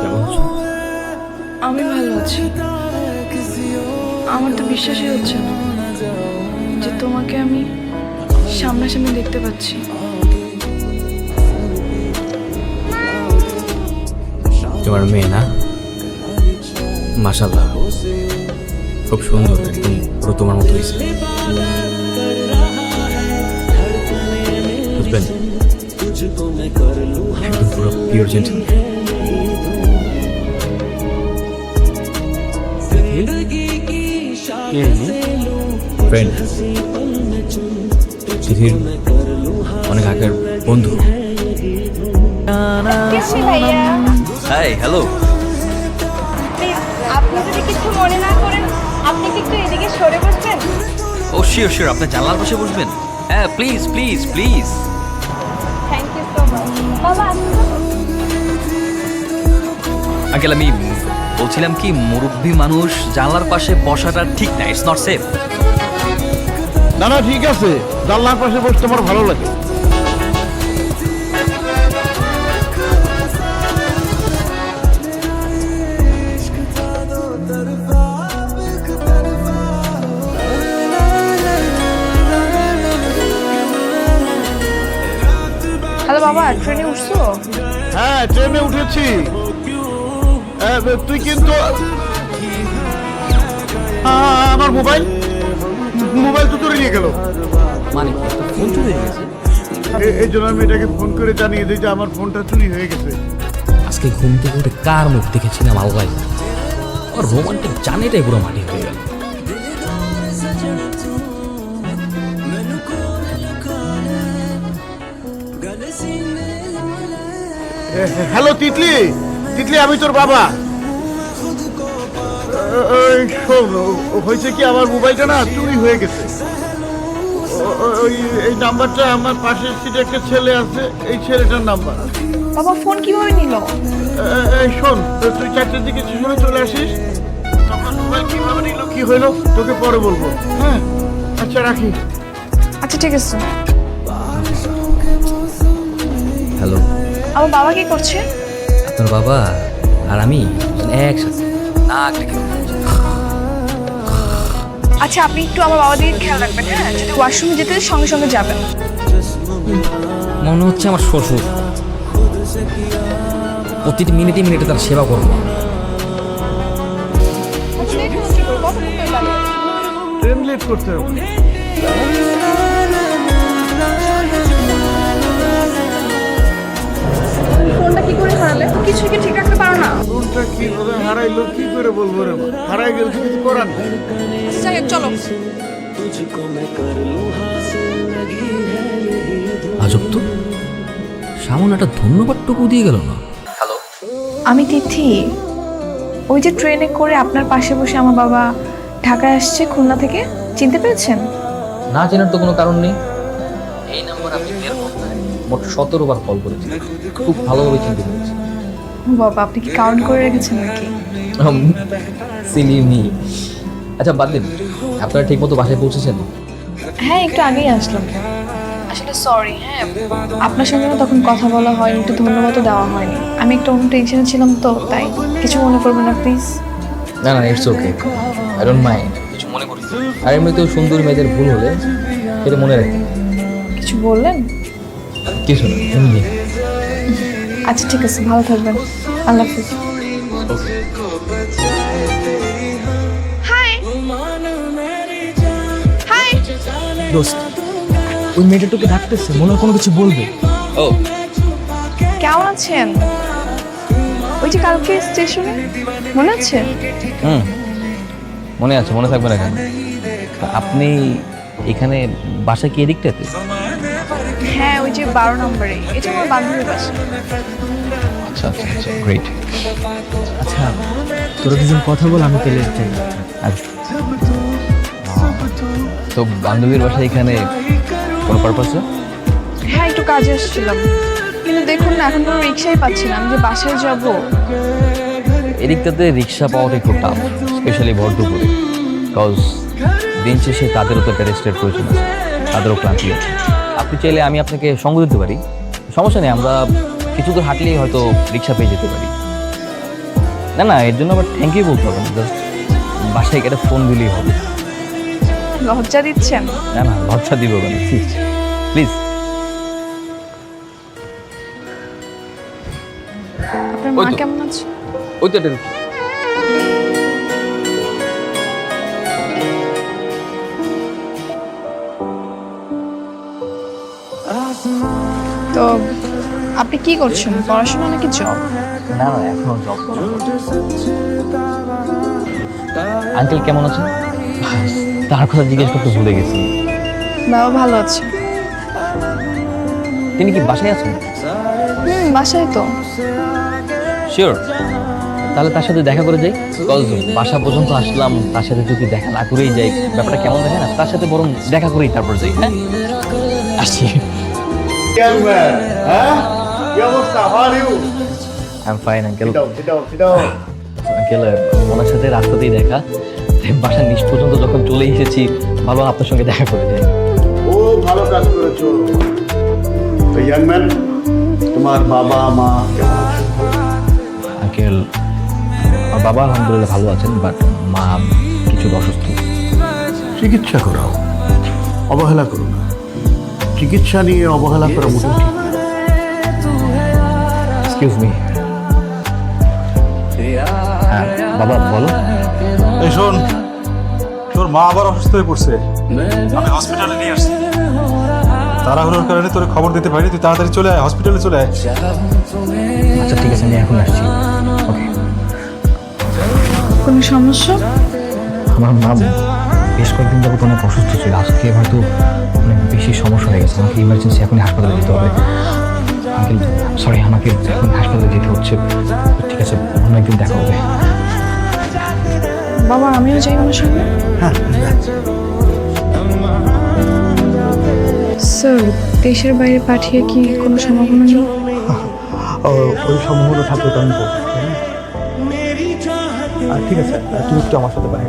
কেমন আছো? আমি ভালো আছি। আমার তো বিশ্বাসই হচ্ছে না যে তোমাকে আমি সামনাসামনি দেখতে পাচ্ছি। তোমার মেয়ে না? মাশাল্লাহ খুব সুন্দর একদম পুরো তোমার মতো হয়েছে। বুঝবেন? ফ্রেন্ড তিথির অনেক আগের বন্ধু হাই হ্যালো আপনি যদি কিছু মনে না করেন আপনি কি একটু এদিকে সরে বসবেন? ও শিওর শিওর আপনি জানলার পাশে বসবেন। হ্যাঁ প্লিজ প্লিজ প্লিজ আঙ্কেল, আমি বলছিলাম কি, মুরব্বী মানুষ জানলার পাশে বসাটা ঠিক না ইটস নট সেফ না না, ঠিক আছে। জানলার পাশে বসতে আমার ভালো লাগে। বাবা ট্রেনে উঠছো? হ্যাঁ ট্রেনে উঠেছি। তুই কিন্তু আ, আমার মোবাইল? মোবাইল তো চুরি নিয়ে গেল। মানে ফোন চুরি হয়ে গেছে? এই জন্য আমি এটাকে ফোন করে জানিয়ে দিই যে আমার ফোনটা চুরি হয়ে গেছে। আজকে ঘুম থেকে উঠে কার মুখ দেখেছিলাম আল্লাহ আর রোমান্টিক জানেটাই পুরো মাটি হয়ে গেল। হ্যালো তিতলি। তিতলি আমি তোর বাবা। হয়েছে কি আমার মোবাইলটা না চুরি হয়ে গেছে? এই নাম্বারটা আমার পাশের সিটে একটা ছেলে আছে এই ছেলেটার নাম্বার। বাবা ফোন কীভাবে নিল? এই শোন তুই চারটের দিকে স্টেশনে চলে আসিস তখন মোবাইল কীভাবে নিল কি হইল তোকে পরে বলব হ্যাঁ? আচ্ছা রাখি। আচ্ছা ঠিক আছে। হ্যালো। আমার বাবা কি করছে? আপনার বাবা আর আমি একসাথে নাক আচ্ছা আপনি একটু আমার বাবা দিকে খেয়াল রাখবেন হ্যাঁ? যদি ওয়াশরুমে যেতে সঙ্গে সঙ্গে যাবেন। মনে হচ্ছে আমার শ্বশুর প্রতিটি মিনিটে মিনিটে তার সেবা করব। ট্রেন লেট করতে হবে। কি করে কিছু কি ঠিক রাখতে পারো না? ফোনটা কীভাবে হারাইলো কি করে বলব রে হারাই গেল কিছু করার নেই। চলো। আজব তো। সামনে একটা ধন্যবাদটুকু দিয়ে গেল না। আমি তিথি। ওই যে ট্রেনে করে আপনার পাশে বসে আমার বাবা ঢাকায় আসছে খুলনা থেকে। চিনতে পেরেছেন? না চেনার তো কোনো কারণ নেই। এই নাম্বার আপনি মোট সতেরো বার কল করেছি। খুব ভালোভাবে চিনতে পেরেছি। বাবা আপনি কি কাউন্ট করে রেখেছেন নাকি? সিলিমি আচ্ছা বাদ দিন। আপনারা ঠিক মতো বাসায় পৌঁছেছেন? হ্যাঁ একটু আগেই আসলাম। আসলে সরি হ্যাঁ। আপনার সঙ্গে না তখন কথা বলা হয়নি একটু ধন্যবাদও দেওয়া হয়নি। আমি একটু অন্য টেনশনে ছিলাম তো তাই। কিছু মনে করবেন না প্লিজ না না it's okay I don't mind কিছু মনে করি আর এমনিতেও সুন্দর মেয়েদের ভুল হলে সেটা মনে রাখি কিছু বললেন? কিছু না এমনি। আচ্ছা ঠিক আছে ভালো থাকবেন। আল্লাহ হাফিজ। দোস্ত ওই মেয়েটা তোকে ডাকতেছে মনে হয় কোনো কিছু বলবে। ও। কেমন আছেন? ওই যে কালকে স্টেশনে? মনে আছে? হুম মনে আছে মনে থাকবে না কেন? আপনি এখানে বাসা কি এদিকটাতে? হ্যাঁ ওই যে বারো নম্বরে। এটা আমার বান্ধবীর বাসা। আচ্ছা আচ্ছা আচ্ছা গ্রেট আচ্ছা তোরা দুজন কথা বল আমি তেলে যাই তো বান্ধবীর বাসা এখানে কোনো পারপাসে হ্যাঁ একটু কাজে এসেছিলাম কিন্তু দেখুন না এখন কোনো রিক্সাই পাচ্ছি না। আমি যে বাসায় যাব। এদিকটাতে রিক্সা পাওয়াটা একটু টাফ স্পেশালি ভর দুপুরে। বিকজ দিন শেষে তাদেরও তো একটা রেস্টের প্রয়োজন আছে তাদেরও ক্লান্তি আছে আপনি চাইলে আমি আপনাকে সঙ্গ দিতে পারি। সমস্যা নেই আমরা কিছু দূর হাঁটলেই হয়তো রিক্সা পেয়ে যেতে পারি। না না এর জন্য আবার থ্যাংক ইউ বলতে হবে না জাস্ট বাসায় একটা ফোন দিলেই হবে। লজ্জা দিচ্ছেন? না না লজ্জা দিব কেন প্লিজ আপনার মা কেমন আছে? ওই তো তো আপনি কি করছেন? পড়াশোনা নাকি জব না না এখনও জব আঙ্কেল কেমন আছেন? তার কথা জিজ্ঞেস করতে ভুলে গেছি। বাবা ভালো আছে। তিনি কি বাসায় আছেন? হুম বাসায় তো। শিওর তাহলে তার সাথে দেখা করে যাই। কজ বাসা পর্যন্ত আসলাম তার সাথে যদি দেখা না করেই যাই ব্যাপারটা কেমন দেখে না তার সাথে বরং দেখা করেই তারপর যাই হ্যাঁ? আসছি। হ্যাঁ কি অবস্থা how are you I am fine uncle uncle ওনার সাথে রাস্তাতেই দেখা বাসার নিচ পর্যন্ত যখন চলে এসেছি ভালো আপনার সঙ্গে দেখা করে যাই ও ভালো কাজ করেছ তো ইয়াং ম্যান তোমার বাবা মা আঙ্কেল আমার বাবা আলহামদুলিল্লাহ ভালো আছেন বাট মা কিছু অসুস্থ চিকিৎসা করাও অবহেলা করো না চিকিৎসা নিয়ে অবহেলা করা মোটেও ঠিক না এক্সকিউজ মি হ্যাঁ বাবা বলো। এই শোন তোর মা আবার অসুস্থ হয়ে পড়ছে। আমি হসপিটালে নিয়ে আসছি। তাড়াহুড়োর কারণে তোর খবর দিতে পারিনি তুই তাড়াতাড়ি চলে আয় হসপিটালে চলে আয়। আচ্ছা ঠিক আছে আমি এখন আসছি। ওকে কোনো সমস্যা? আমার মা বেশ কয়েকদিন যাবত অনেক অসুস্থ ছিল। আজকে হয়তো অনেক বেশি সমস্যা হয়ে গেছে। আমাকে ইমার্জেন্সি এখনই হাসপাতালে যেতে হবে। আঙ্কেল সরি আমাকে এখন হাসপাতালে যেতে হচ্ছে। ঠিক আছে অন্য একদিন দেখা হবে। বাবা আমিও যাই ওনার সঙ্গে? স্যার দেশের বাইরে পাঠিয়ে কি কোনো সম্ভাবনা নেই? ওই সম্ভাবনা থাকলে তো আমি ঠিক আছে তুমি একটু আমার সাথে বাইরে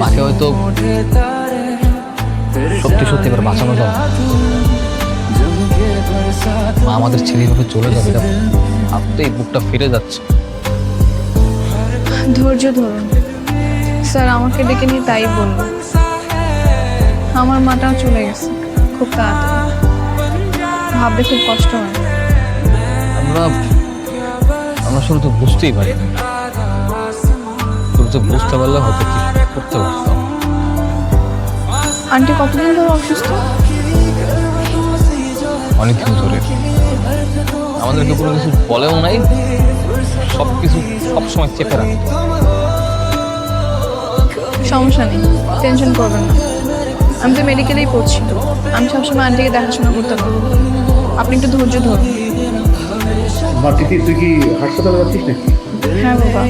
মাকে হয়তো সত্যি সত্যি এবার বাঁচানো যাবে। মা আমাদের ছেলে এভাবে চলে যাবে এটা ভাবতেই বুকটা ফিরে যাচ্ছে। ধৈর্য ধরুন। স্যার আমাকে ডেকে নিয়ে তাই বলল। আমার মাটাও চলে গেছে খুব তাড়াতাড়ি। ভাবতে খুব কষ্ট হয়। আমরা আমরা শুরু তো বুঝতেই পারি শুরু তো বুঝতে পারলে হয়তো কিছু করতে পারতাম। আন্টি কতদিন ধরে অসুস্থ? অনেকদিন ধরে। আমাদেরকে কোনো কিছু বলেও নাই। সব কিছু সবসময় চেপে রাখতো। সমস্যা নেই টেনশন করবেন না। আমি তো মেডিকেলেই পড়ছি। আমি সবসময় আন্টিকে দেখাশোনা করতে পারব। আপনি একটু ধৈর্য ধরুন। তুই কি হাসপাতালে যাচ্ছিস নাকি? হ্যাঁ বাবা।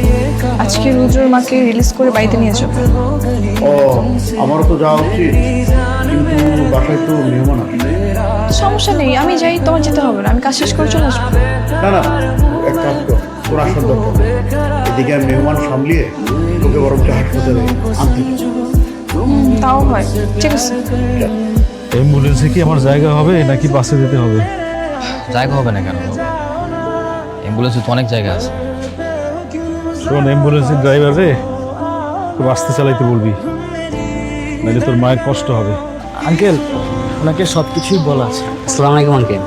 আজকে রুদ্রর মাকে রিলিজ করে বাড়িতে নিয়ে যাবে। ও আমারও তো যাওয়া উচিত কিন্তু বাসায় তো মেহমান সমস্যা নেই আমি যাই তোমার যেতে হবে না আমি কাজ শেষ করে চলে আসব। না না এক কাজ কর তোর আসার দরকার। নেই। এদিকে আমি মেহমান সামলিয়ে তোকে বরঞ্চ হাসপাতালে আনতে। হুম, তাও হয় ঠিক আছে। অ্যাম্বুলেন্সে কি আমার জায়গা হবে নাকি বাসে যেতে হবে? জায়গা হবে না কেন? অ্যাম্বুলেন্সে তো অনেক জায়গা আছে। শোন অ্যাম্বুলেন্সের ড্রাইভার রে খুব আস্তে চালাইতে বলবি নাহলে তোর মায়ের কষ্ট হবে। আঙ্কেল ওনাকে সব কিছুই বলা আছে। আসসালামু আলাইকুম আঙ্কেল।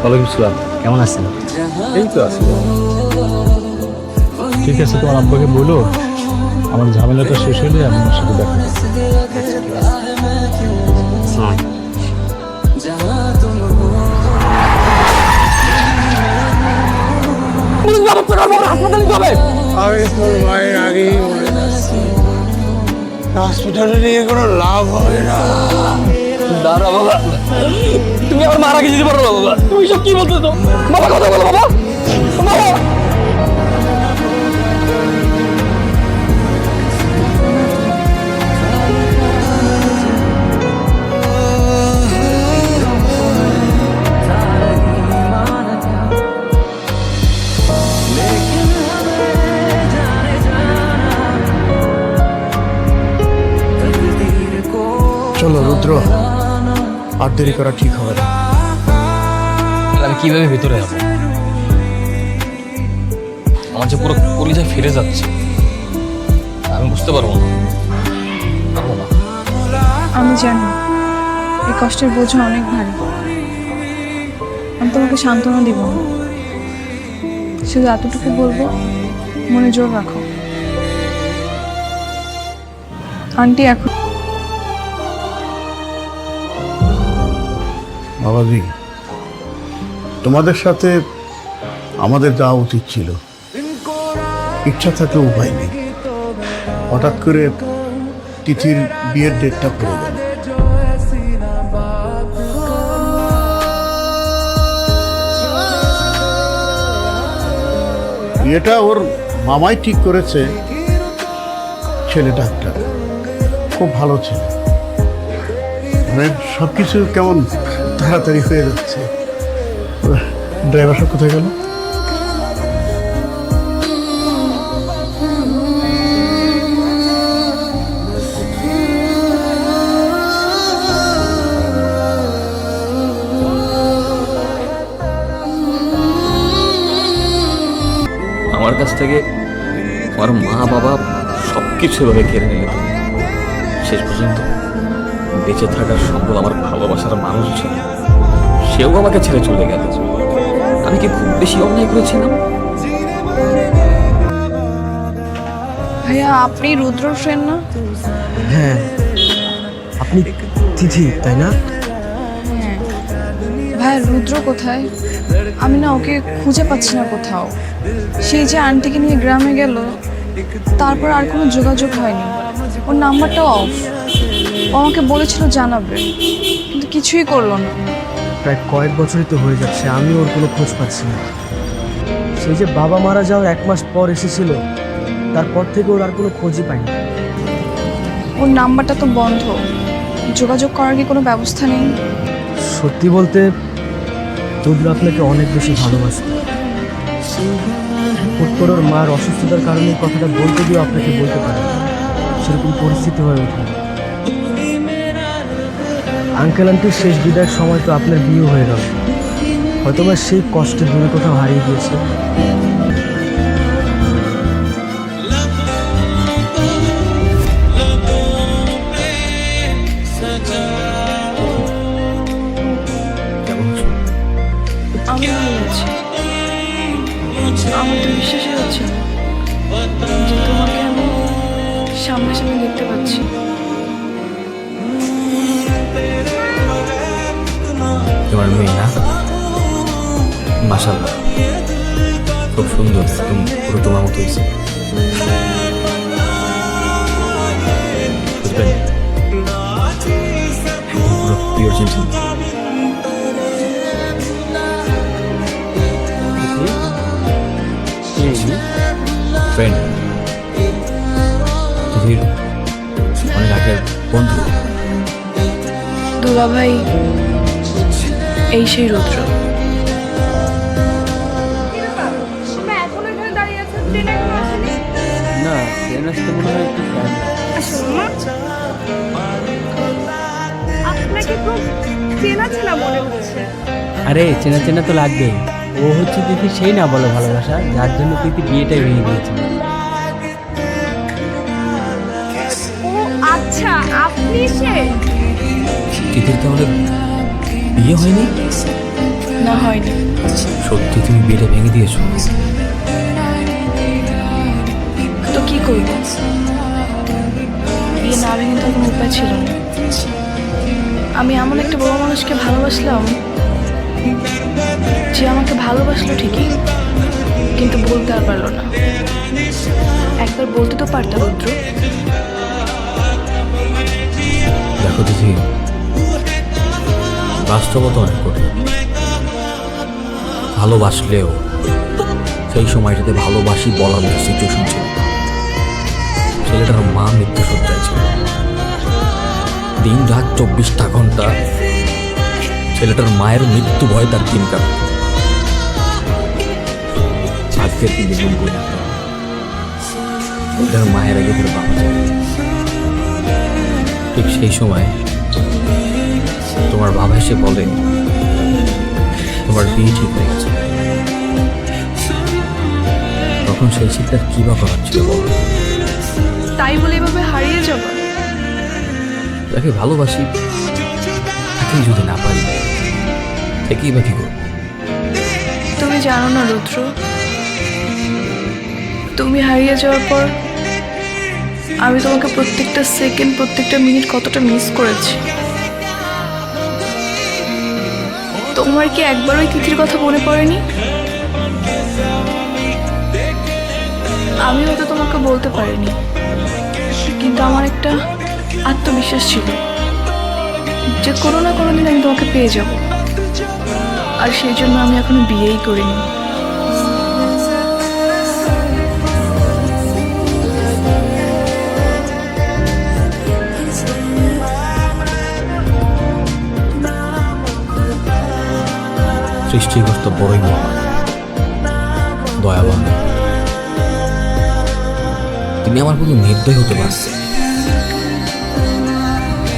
ওয়ালাইকুম সালাম কেমন আছেন? এই তো আছি। ঠিক আছে তোমার আব্বাকে বলো আমার ঝামেলাটা শেষ হলে আমি ওনার সাথে দেখা করব। হাসপাতালে যাবে। আমি তোর মায়ের আগেই মরে যাচ্ছি। হসপিটালে নিয়ে কোনো লাভ হবে না। দাঁড়া বাবা তুমি আমার মারা গেছি পারো বাবা তুমি সব কি বলতেছো? বাবা কথা বলো বাবা। করা ঠিক হবে না। তাহলে আমি কীভাবে ভেতরে যাব? আমার যে পুরো কলিজা ফিরে যাচ্ছে আমি বুঝতে পারব না। পারব না। আমি জানি এই কষ্টের বোঝা অনেক ভারী। আমি তোমাকে সান্ত্বনা দিব না। শুধু এতটুকু বলব মনে জোর রাখো। আন্টি এখন বাবাজি, তোমাদের সাথে আমাদের যাওয়া উচিত ছিল। ইচ্ছা থাকলে উপায় নেই। হঠাৎ করে তিথির বিয়ের ডেটটা পড়ে গেল। বিয়েটা ওর মামাই ঠিক করেছে। ছেলেটা একটা খুব ভালো ছেলে। মানে সব কিছু কেমন? তাড়াতাড়ি হয়ে যাচ্ছে। ড্রাইভার সব কোথায় গেল? আমার কাছ থেকে আমার মা বাবা সব কিছু এভাবে কেড়ে নিল। শেষ পর্যন্ত। বেঁচে থাকার সম্বল আমার ভালোবাসার মানুষ ছিল। সেও আমাকে ছেড়ে চলে গেল। আমি কি খুব বেশি অন্যায় করেছিলাম? ভাইয়া আপনি রুদ্রর ফ্রেন্ড না? হ্যাঁ আপনি তিথি তাই না? হ্যাঁ। ভাইয়া রুদ্র কোথায়? আমি না ওকে খুঁজে পাচ্ছি না কোথাও। সেই যে আন্টিকে নিয়ে গ্রামে গেল তারপর আর কোনো যোগাযোগ হয়নি। ওর নাম্বারটাও অফ ও আমাকে বলেছিল জানাবে কিন্তু কিছুই করল না। প্রায় কয়েক বছরই তো হয়ে যাচ্ছে আমি ওর কোনো খোঁজ পাচ্ছি না। সেই যে বাবা মারা যাওয়ার এক মাস পর এসেছিল তারপর থেকে ওর আর কোনো খোঁজই পাইনি। ওর নাম্বারটা তো বন্ধ যোগাযোগ করার কি কোনো ব্যবস্থা নেই? সত্যি বলতে রুদ্র আপনাকে অনেক বেশি ভালোবাসত হুট করে ওর মার অসুস্থতার কারণে কথাটা বলতে গিয়েও আপনাকে বলতে পারে সেরকম পরিস্থিতি হয়ে ওঠে আঙ্কেল আন্টির শেষ বিদায়ের সময় তো আপনার বিয়ে হয়ে গেল। হয়তো বা সেই কষ্টে দূরে কোথাও হারিয়ে গিয়েছে? আমি ভালো আমার তো বিশ্বাসই হচ্ছে যে তোমাকে দেখতে পাচ্ছি। তোমার মেয়ে না মাসাল্লাহ খুব সুন্দর পুরো তোমার মতো হয়েছে। বুঝলেন একদম পুরো ফ্রেন্ড অনেক আগের বন্ধু। দুলা ভাই এই সেই রুদ্র। না ট্রেন আসতে মনে হয় একটু আসো আপনাকে খুব চেনা চেনা মনে হচ্ছে। আরে চেনা চেনা তো লাগবে। ও হচ্ছে দিদি সেই না বলো ভালোবাসা যার জন্য প্রীতি বিয়েটাই ভেঙে দিয়েছিল ও আচ্ছা আপনি সে তিথির তাহলে বিয়ে হয়নি? না হয়নি। সত্যি তুমি বিয়েটা ভেঙে দিয়েছ? তো কি করব? বিয়ে না ভেঙে তো কোনো উপায় ছিল না। আমি এমন একটা বড় মানুষকে ভালোবাসলাম যে আমাকে ভালোবাসলো ঠিকই কিন্তু বলতে আর পারল না। একবার বলতে তো পারতাম রুদ্র। দেখো তিথি বাস্তবতা অনেক কঠিন। ভালোবাসলেও সেই সময়টাতে ভালোবাসি বলার মতো সিচুয়েশন ছিল ছেলেটার মা মৃত্যু সজ্জায় ছিল। দিন রাত চব্বিশটা ঘণ্টা ছেলেটার মায়ের মৃত্যু ভয় তার দিন দিন দেখলাম ছেলেটার মায়ের আগে ঠিক সেই সময় তোমার বাবা এসে বলে তোমার বিয়ে ঠিক হয়ে গেছে। তখন সেই চিন্তার কি বা করার ছিল তাই বলে এভাবে হারিয়ে যাব? যাকে ভালোবাসি তাকেই যদি না পারি থেকেই বা কি করব? তুমি জানো না রুদ্র। তুমি হারিয়ে যাওয়ার পর আমি তোমাকে প্রত্যেকটা সেকেন্ড প্রত্যেকটা মিনিট কতটা মিস করেছি। তোমার কি একবার ওই তিথির কথা মনে পড়েনি? আমি হয়তো তোমাকে বলতে পারিনি। কিন্তু আমার একটা আত্মবিশ্বাস ছিল যে কোনো না কোনো দিন আমি তোমাকে পেয়ে যাব। আর সেই জন্য আমি এখনও বিয়েই করিনি। সৃষ্টিকর্তা বড়ই মহান দয়াবান তুমি আমার কোনো নির্দয় হতে পারছে।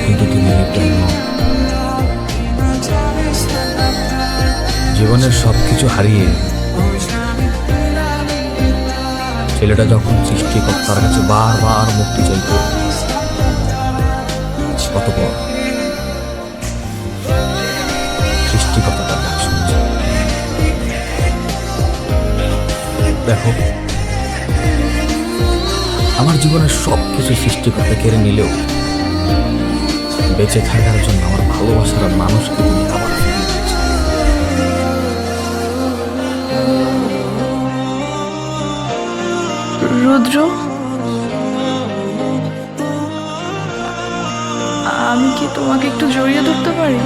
কিন্তু নও। জীবনের সব কিছু হারিয়ে ছেলেটা যখন সৃষ্টিকর্তার কাছে বারবার মুক্তি চাইত অতপর দেখো আমার জীবনের সব কিছু সৃষ্টিকর্তা কেড়ে নিলেও বেঁচে থাকার জন্য আমার ভালোবাসার মানুষকে তুমি আবার। রুদ্র, আমি কি তোমাকে একটু জড়িয়ে ধরতে পারি